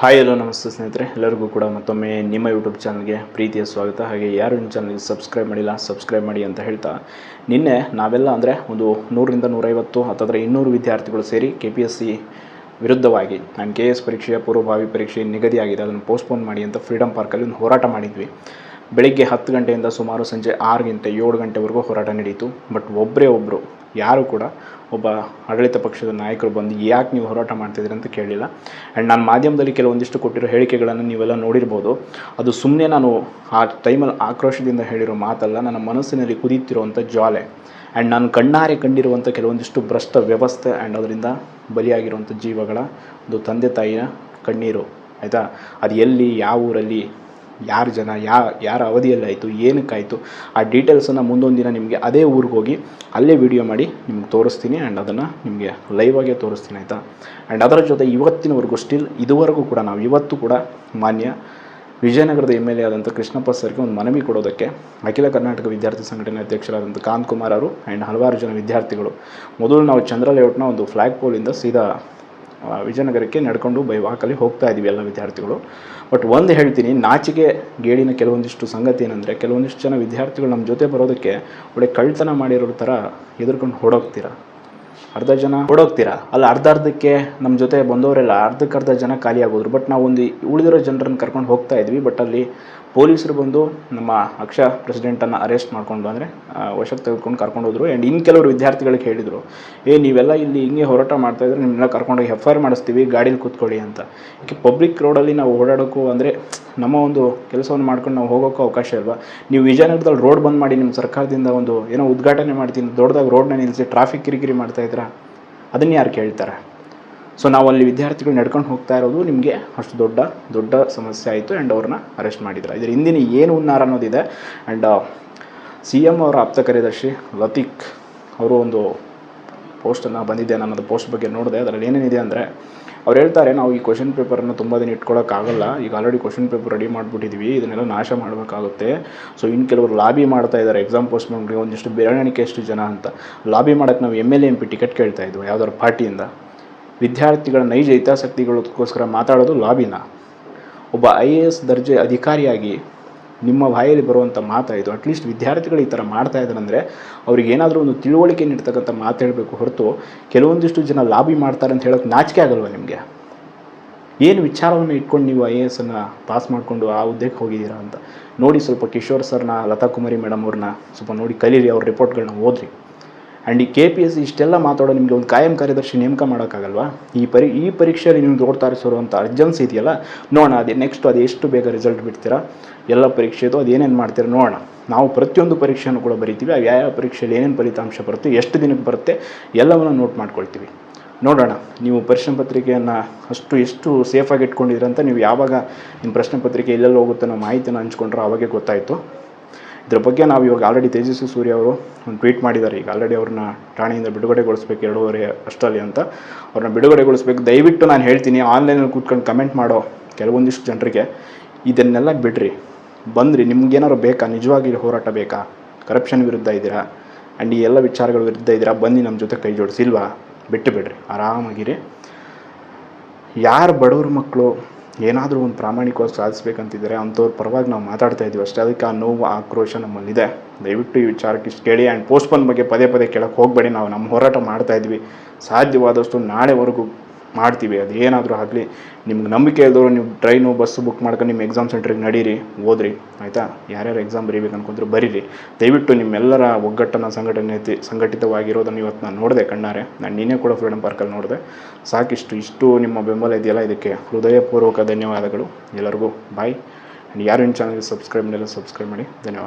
Hi hello ನಮಸ್ತೆ ಸ್ನೇಹಿತರೆ. ಎಲ್ಲರಿಗೂ ಕೂಡ ಮತ್ತೊಮ್ಮೆ ನಿಮ್ಮ ಯೂಟ್ಯೂಬ್ ಚಾನಲ್ಗೆ ಪ್ರೀತಿಯ ಸ್ವಾಗತ. ಹಾಗೆ ಯಾರು ನಿಮ್ಮ ಚಾನಲ್ಗೆ ಸಬ್ಸ್ಕ್ರೈಬ್ ಮಾಡಿಲ್ಲ ಸಬ್ಸ್ಕ್ರೈಬ್ ಮಾಡಿ ಅಂತ ಹೇಳ್ತಾ, ನಿನ್ನೆ ನಾವೆಲ್ಲ ಅಂದರೆ ಒಂದು ನೂರರಿಂದ ನೂರೈವತ್ತು, ಹತ್ತತ್ರ ಇನ್ನೂರು ವಿದ್ಯಾರ್ಥಿಗಳು ಸೇರಿ ಕೆ ಪಿ ಎಸ್ ಸಿ ವಿರುದ್ಧವಾಗಿ, ನಾನು ಕೆ ಎಸ್ ಪರೀಕ್ಷೆಯ ಪೂರ್ವಭಾವಿ ಪರೀಕ್ಷೆ ನಿಗದಿಯಾಗಿದೆ, ಅದನ್ನು ಪೋಸ್ಟ್ಪೋನ್ ಮಾಡಿ ಅಂತ ಫ್ರೀಡಮ್ ಪಾರ್ಕಲ್ಲಿ ಒಂದು ಹೋರಾಟ ಮಾಡಿದ್ವಿ. ಬೆಳಿಗ್ಗೆ ಹತ್ತು ಗಂಟೆಯಿಂದ ಸುಮಾರು ಸಂಜೆ ಆರು ಗಂಟೆ, ಏಳು ಗಂಟೆವರೆಗೂ ಹೋರಾಟ ನಡೀತು. ಬಟ್ ಒಬ್ಬರೇ ಒಬ್ಬರು ಯಾರು ಕೂಡ ಒಬ್ಬ ಆಡಳಿತ ಪಕ್ಷದ ನಾಯಕರು ಬಂದು ಯಾಕೆ ನೀವು ಹೋರಾಟ ಮಾಡ್ತಿದ್ದೀರಿ ಅಂತ ಕೇಳಿಲ್ಲ. ಆ್ಯಂಡ್ ನಾನು ಮಾಧ್ಯಮದಲ್ಲಿ ಕೆಲವೊಂದಿಷ್ಟು ಕೊಟ್ಟಿರೋ ಹೇಳಿಕೆಗಳನ್ನು ನೀವೆಲ್ಲ ನೋಡಿರ್ಬೋದು. ಅದು ಸುಮ್ಮನೆ ನಾನು ಆ ಟೈಮಲ್ಲಿ ಆಕ್ರೋಶದಿಂದ ಹೇಳಿರೋ ಮಾತಲ್ಲ, ನನ್ನ ಮನಸ್ಸಿನಲ್ಲಿ ಕುದೀತಿರುವಂಥ ಜ್ವಾಲೆ. ಆ್ಯಂಡ್ ನಾನು ಕಣ್ಣಾರೆ ಕಂಡಿರುವಂಥ ಕೆಲವೊಂದಿಷ್ಟು ಭ್ರಷ್ಟ ವ್ಯವಸ್ಥೆ ಆ್ಯಂಡ್ ಅದರಿಂದ ಬಲಿಯಾಗಿರುವಂಥ ಜೀವಗಳ ಒಂದು ತಂದೆ ತಾಯಿಯ ಕಣ್ಣೀರು, ಆಯಿತಾ? ಅದು ಎಲ್ಲಿ, ಯಾವ ಊರಲ್ಲಿ ಯಾರು ಜನ, ಯಾ, ಯಾರ ಅವಧಿಯಲ್ಲಾಯಿತು, ಏನಕ್ಕಾಯಿತು, ಆ ಡೀಟೇಲ್ಸನ್ನು ಮುಂದೊಂದು ದಿನ ನಿಮಗೆ ಅದೇ ಊರಿಗೆ ಹೋಗಿ ಅಲ್ಲೇ ವಿಡಿಯೋ ಮಾಡಿ ನಿಮ್ಗೆ ತೋರಿಸ್ತೀನಿ ಆ್ಯಂಡ್ ಅದನ್ನು ನಿಮಗೆ ಲೈವ್ ಆಗೇ ತೋರಿಸ್ತೀನಿ ಆಯಿತಾ? ಆ್ಯಂಡ್ ಅದರ ಜೊತೆ ಇವತ್ತಿನವರೆಗೂ ಸ್ಟಿಲ್ ಇದುವರೆಗೂ ಕೂಡ ನಾವು ಇವತ್ತು ಕೂಡ ಮಾನ್ಯ ವಿಜಯನಗರದ ಎಂ ಎಲ್ ಎ ಆದಂಥ ಕೃಷ್ಣಪ್ಪ ಸರ್ಗೆ ಒಂದು ಮನವಿ ಕೊಡೋದಕ್ಕೆ ಅಖಿಲ ಕರ್ನಾಟಕ ವಿದ್ಯಾರ್ಥಿ ಸಂಘಟನೆ ಅಧ್ಯಕ್ಷರಾದಂಥ ಕಾಂತ್ ಕುಮಾರ್ ಅವರು ಆ್ಯಂಡ್ ಹಲವಾರು ಜನ ವಿದ್ಯಾರ್ಥಿಗಳು. ಮೊದಲು ನಾವು ಚಂದ್ರ ಲೇಔಟ್ನ ಒಂದು ಫ್ಲ್ಯಾಗ್ ಪೋಲಿಂದ ಸೀದಾ ವಿಜಯನಗರಕ್ಕೆ ನಡ್ಕೊಂಡು ಬೈ ವಾಕಲ್ಲಿ ಹೋಗ್ತಾ ಇದ್ದೀವಿ ಎಲ್ಲ ವಿದ್ಯಾರ್ಥಿಗಳು. ಬಟ್ ಒಂದು ಹೇಳ್ತೀನಿ, ನಾಚಿಕೆ ಗೇಡಿನ ಕೆಲವೊಂದಿಷ್ಟು ಸಂಗತಿ ಏನಂದರೆ, ಕೆಲವೊಂದಿಷ್ಟು ಜನ ವಿದ್ಯಾರ್ಥಿಗಳು ನಮ್ಮ ಜೊತೆ ಬರೋದಕ್ಕೆ ಒಳ್ಳೆ ಕಳ್ತನ ಮಾಡಿರೋ ಥರ ಎದುರ್ಕೊಂಡು ಹೊಡೋಗ್ತೀರ ಅರ್ಧ ಜನ ಹೊಡೋಗ್ತೀರಾ ಅಲ್ಲ, ಅರ್ಧ ಅರ್ಧಕ್ಕೆ ನಮ್ಮ ಜೊತೆ ಬಂದವರೆಲ್ಲ ಅರ್ಧಕ್ಕೆ ಅರ್ಧ ಜನ ಖಾಲಿ ಆಗೋದ್ರು. ಬಟ್ ನಾವು ಒಂದು ಉಳಿದಿರೋ ಜನರನ್ನು ಕರ್ಕೊಂಡು ಹೋಗ್ತಾ ಇದ್ವಿ. ಬಟ್ ಅಲ್ಲಿ ಪೊಲೀಸರು ಬಂದು ನಮ್ಮ ಅಕ್ಷ ಪ್ರೆಸಿಡೆಂಟನ್ನು ಅರೆಸ್ಟ್ ಮಾಡಿಕೊಂಡು ಅಂದರೆ ವಶಕ್ಕೆ ತೆಗೆದುಕೊಂಡು ಕರ್ಕೊಂಡು ಹೋದರು. ಆ್ಯಂಡ್ ಇನ್ನು ಕೆಲವರು ವಿದ್ಯಾರ್ಥಿಗಳಿಗೆ ಹೇಳಿದರು, ಏ, ನೀವೆಲ್ಲ ಇಲ್ಲಿ ಹಿಂಗೆ ಹೋರಾಟ ಮಾಡ್ತಾ ಇದ್ರೆ ನಿಮ್ಮನ್ನ ಕರ್ಕೊಂಡೋಗಿ ಎಫ್ ಐ ಆರ್ ಮಾಡಿಸ್ತೀವಿ, ಗಾಡೀಲಿ ಕೂತ್ಕೊಳ್ಳಿ ಅಂತ. ಯಾಕೆ ಪಬ್ಲಿಕ್ ರೋಡಲ್ಲಿ ನಾವು ಓಡಾಡೋಕ್ಕೂ ಅಂದರೆ, ನಮ್ಮ ಒಂದು ಕೆಲಸವನ್ನು ಮಾಡ್ಕೊಂಡು ನಾವು ಹೋಗೋಕ್ಕೂ ಅವಕಾಶ ಇಲ್ವಾ? ನೀವು ವಿಜಯನಗರದಲ್ಲಿ ರೋಡ್ ಬಂದ್ ಮಾಡಿ ನಿಮ್ಮ ಸರ್ಕಾರದಿಂದ ಒಂದು ಏನೋ ಉದ್ಘಾಟನೆ ಮಾಡ್ತೀನಿ, ದೊಡ್ಡದಾಗಿ ರೋಡ್ನ ನಿಲ್ಲಿಸಿ ಟ್ರಾಫಿಕ್ ಕಿರಿಕಿರಿ ಮಾಡ್ತಾ ಇದ್ದೀರಾ? ಅದನ್ನು ಯಾರು ಕೇಳ್ತಾರೆ? ಸೊ ನಾವು ಅಲ್ಲಿ ವಿದ್ಯಾರ್ಥಿಗಳು ನಡ್ಕೊಂಡು ಹೋಗ್ತಾ ಇರೋದು ನಿಮಗೆ ಅಷ್ಟು ದೊಡ್ಡ ದೊಡ್ಡ ಸಮಸ್ಯೆ ಆಯಿತು ಆ್ಯಂಡ್ ಅವ್ರನ್ನ ಅರೆಸ್ಟ್ ಮಾಡಿದ್ರು. ಇದರ ಹಿಂದಿನ ಏನು ಹುನ್ನಾರ ಅನ್ನೋದಿದೆ ಆ್ಯಂಡ್ ಸಿ ಎಂ ಅವರ ಆಪ್ತ ಕಾರ್ಯದರ್ಶಿ ಲತೀಕ್ ಅವರು ಒಂದು ಪೋಸ್ಟನ್ನು ಬಂದಿದ್ದೆ ನಾನು ಅದು ಪೋಸ್ಟ್ ಬಗ್ಗೆ ನೋಡಿದೆ. ಅದರಲ್ಲಿ ಏನೇನಿದೆ ಅಂದರೆ ಅವ್ರು ಹೇಳ್ತಾರೆ, ನಾವು ಈ ಕ್ವಶನ್ ಪೇಪರನ್ನು ತುಂಬ ದಿನ ಇಟ್ಕೊಳ್ಳೋಕ್ಕಾಗಲ್ಲ ಈಗ ಆಲ್ರೆಡಿ ಕ್ವಶನ್ ಪೇಪರ್ ರೆಡಿ ಮಾಡಿಬಿಟ್ಟಿದ್ವಿ. ಇದನ್ನೆಲ್ಲ ನಾಶ ಮಾಡಬೇಕಾಗುತ್ತೆ. ಸೊ ಇನ್ನು ಕೆಲವರು ಲಾಬಿ ಮಾಡ್ತಾ ಇದ್ದಾರೆ ಎಕ್ಸಾಮ್ ಪೋಸ್ಟ್ ಮಾಡಿ ಒಂದಿಷ್ಟು ಬೆರಳಿಕೆ ಎಷ್ಟು ಜನ ಅಂತ. ಲಾಬಿ ಮಾಡೋಕ್ಕೆ ನಾವು M L M P ticket ಕೇಳ್ತಾ ಇದ್ವು. ಯಾವ್ದಾದ್ರು ಪಾರ್ಟಿಯಿಂದ ವಿದ್ಯಾರ್ಥಿಗಳ ನೈಜ ಹಿತಾಸಕ್ತಿಗಳಿಗೋಸ್ಕರ ಮಾತಾಡೋದು ಲಾಬಿನ. ಒಬ್ಬ ಐ ಎ ಎಸ್ ದರ್ಜೆ ಅಧಿಕಾರಿಯಾಗಿ ನಿಮ್ಮ ಬಾಯಲ್ಲಿ ಬರುವಂಥ ಮಾತಾಯಿತು ಅಟ್ಲೀಸ್ಟ್ ವಿದ್ಯಾರ್ಥಿಗಳು ಈ ಥರ ಮಾಡ್ತಾ ಇದ್ದಾರೆ ಅಂದರೆ ಅವ್ರಿಗೆ ಏನಾದರೂ ಒಂದು ತಿಳುವಳಿಕೆ ನೀಡ್ತಕ್ಕಂಥ ಮಾತು ಹೇಳಬೇಕು ಹೊರತು ಕೆಲವೊಂದಿಷ್ಟು ಜನ ಲಾಬಿ ಮಾಡ್ತಾರೆ ಅಂತ ಹೇಳೋಕ್ಕೆ ನಾಚಿಕೆ ಆಗಲ್ವ ನಿಮಗೆ? ಏನು ವಿಚಾರವನ್ನು ಇಟ್ಕೊಂಡು ನೀವು ಐ ಎ ಎಸನ್ನು ಪಾಸ್ ಮಾಡಿಕೊಂಡು ಆ ಹುದ್ದೆಗೆ ಹೋಗಿದ್ದೀರಾ ಅಂತ. ನೋಡಿ ಸ್ವಲ್ಪ ಕಿಶೋರ್ ಸರ್ನ ಲತಾ ಕುಮಾರಿ ಮೇಡಮ್ ಅವ್ರನ್ನ ಸ್ವಲ್ಪ ನೋಡಿ ಕಲೀರಿ ಅವ್ರ ರಿಪೋರ್ಟ್ಗಳನ್ನ ಓದ್ರಿ. ಆ್ಯಂಡ್ ಈ ಕೆ ಪಿ ಎಸ್ ಇಷ್ಟೆಲ್ಲ ಮಾತಾಡೋ ನಿಮಗೆ ಒಂದು ಕಾಯಂ ಕಾರ್ಯದರ್ಶಿ ನೇಮಕ ಮಾಡೋಕ್ಕಾಗಲ್ವಾ? ಈ ಪರಿ, ಈ ಪರೀಕ್ಷೆಯಲ್ಲಿ ನೀವು ನೋಡ್ತಾ ಇರಿಸೋರುವಂಥ ಅರ್ಜೆನ್ಸಿ ಇದೆಯಲ್ಲ, ನೋಡೋಣ ಅದೇ ನೆಕ್ಸ್ಟ್ ಅದು ಎಷ್ಟು ಬೇಗ ರಿಸಲ್ಟ್ ಬಿಡ್ತೀರಾ? ಎಲ್ಲ ಪರೀಕ್ಷೆದು ಅದು ಏನೇನು ಮಾಡ್ತೀರಾ ನೋಡೋಣ. ನಾವು ಪ್ರತಿಯೊಂದು ಪರೀಕ್ಷೆಯನ್ನು ಕೂಡ ಬರಿತೀವಿ ಆ ಯಾವ ಪರೀಕ್ಷೆಯಲ್ಲಿ ಏನೇನು ಫಲಿತಾಂಶ ಬರುತ್ತೆ, ಎಷ್ಟು ದಿನಕ್ಕೆ ಬರುತ್ತೆ, ಎಲ್ಲವನ್ನು ನೋಟ್ ಮಾಡ್ಕೊಳ್ತೀವಿ. ನೋಡೋಣ, ನೀವು ಪ್ರಶ್ನೆ ಪತ್ರಿಕೆಯನ್ನು ಅಷ್ಟು, ಎಷ್ಟು ಸೇಫಾಗಿ ಇಟ್ಕೊಂಡಿದ್ದೀರ ಅಂತ ನೀವು ಯಾವಾಗ ನಿಮ್ಮ ಪ್ರಶ್ನೆ ಪತ್ರಿಕೆ ಎಲ್ಲೆಲ್ಲಿ ಹೋಗುತ್ತೆ ಅನ್ನೋ ಮಾಹಿತಿನ ಹಂಚ್ಕೊಂಡ್ರೆ ಅವಾಗೇ ಗೊತ್ತಾಯಿತು. ಇದ್ರ ಬಗ್ಗೆ ನಾವು ಇವಾಗ ಆಲ್ರೆಡಿ ತೇಜಸ್ವಿ ಸೂರ್ಯ ಅವರು ಒಂದು ಟ್ವೀಟ್ ಮಾಡಿದ್ದಾರೆ. ಈಗ ಆಲ್ರೆಡಿ ಅವ್ರನ್ನ ಠಾಣೆಯಿಂದ ಬಿಡುಗಡೆಗೊಳಿಸ್ಬೇಕು ಎರಡೂವರೆ ಅಷ್ಟರಲ್ಲಿ ಅಂತ. ಅವ್ರನ್ನ ಬಿಡುಗಡೆಗೊಳಿಸ್ಬೇಕು. ದಯವಿಟ್ಟು ನಾನು ಹೇಳ್ತೀನಿ ಆನ್ಲೈನಲ್ಲಿ ಕೂತ್ಕೊಂಡು ಕಮೆಂಟ್ ಮಾಡೋ ಕೆಲವೊಂದಿಷ್ಟು ಜನರಿಗೆ ಇದನ್ನೆಲ್ಲ ಬಿಡ್ರಿ. ಬಂದ್ರಿ, ನಿಮ್ಗೇನಾದ್ರು ಬೇಕಾ? ನಿಜವಾಗಿ ಹೋರಾಟ ಬೇಕಾ? ಕರಪ್ಷನ್ ವಿರುದ್ಧ ಇದ್ದೀರಾ? ಆ್ಯಂಡ್ ಈ ಎಲ್ಲ ವಿಚಾರಗಳ ವಿರುದ್ಧ ಇದ್ದೀರಾ? ಬನ್ನಿ ನಮ್ಮ ಜೊತೆ ಕೈ ಜೋಡಿಸಿಲ್ವಾ ಬಿಟ್ಟು ಬಿಡ್ರಿ. ಆರಾಮಾಗಿರಿ. ಯಾರು ಬಡವ್ರ ಮಕ್ಕಳು ಏನಾದರೂ ಒಂದು ಪ್ರಾಮಾಣಿಕವಾಗಿ ಸಾಧಿಸ್ಬೇಕಂತಿದ್ದಾರೆ ಅಂಥವ್ರ ಪರವಾಗಿ ನಾವು ಮಾತಾಡ್ತಾ ಇದ್ದೀವಿ ಅಷ್ಟೇ. ಅದಕ್ಕೆ ಆ ನೋವು ಆಕ್ರೋಶ ನಮ್ಮಲ್ಲಿದೆ. ದಯವಿಟ್ಟು ಈ ವಿಚಾರಕ್ಕೆ ಇಷ್ಟು ಕೇಳಿ ಆ್ಯಂಡ್ ಪೋಸ್ಟ್ಪೋನ್ ಬಗ್ಗೆ ಪದೇ ಪದೇ ಕೇಳಕ್ಕೆ ಹೋಗಬೇಡಿ. ನಾವು ನಮ್ಮ ಹೋರಾಟ ಮಾಡ್ತಾ ಇದ್ವಿ ಸಾಧ್ಯವಾದಷ್ಟು ನಾಳೆವರೆಗೂ ಮಾಡ್ತೀವಿ. ಅದು ಏನಾದರೂ ಆಗಲಿ, ನಿಮ್ಗೆ ನಂಬಿಕೆ ಇಲ್ದವರು ನೀವು ಟ್ರೈನು, ಬಸ್ಸು ಬುಕ್ ಮಾಡ್ಕೊಂಡು ನಿಮ್ಮ ಎಕ್ಸಾಮ್ ಸೆಂಟ್ರಿಗೆ ನಡೀರಿ, ಓದ್ರಿ, ಆಯಿತಾ? ಯಾರ್ಯಾರು ಎಕ್ಸಾಮ್ ಬರೀಬೇಕು ಅನ್ಕೊಂಡ್ರೆ ಬರೀರಿ. ದಯವಿಟ್ಟು ನಿಮ್ಮೆಲ್ಲರ ಒಗ್ಗಟ್ಟನ್ನು ಸಂಘಟನೆ ಸಂಘಟಿತವಾಗಿರೋದನ್ನು ಇವತ್ತು ನಾನು ನೋಡಿದೆ ಕಣ್ಣಾರೆ. ನಾನು ನೀನೇ ಕೂಡ ಫ್ರೀಡಮ್ ಪಾರ್ಕಲ್ಲಿ ನೋಡಿದೆ. ಸಾಕಿಷ್ಟು, ಇಷ್ಟು ನಿಮ್ಮ ಬೆಂಬಲ ಇದೆಯಲ್ಲ ಇದಕ್ಕೆ. ಹೃದಯಪೂರ್ವಕ ಧನ್ಯವಾದಗಳು. ಎಲ್ಲರಿಗೂ ಬಾಯ್ ಯಾರು ಇನ್ನು ಚಾನಲ್ಗೆ ಸಬ್ಸ್ಕ್ರೈಬ್ ಸಬ್ಸ್ಕ್ರೈಬ್ ಮಾಡಿ. ಧನ್ಯವಾದ.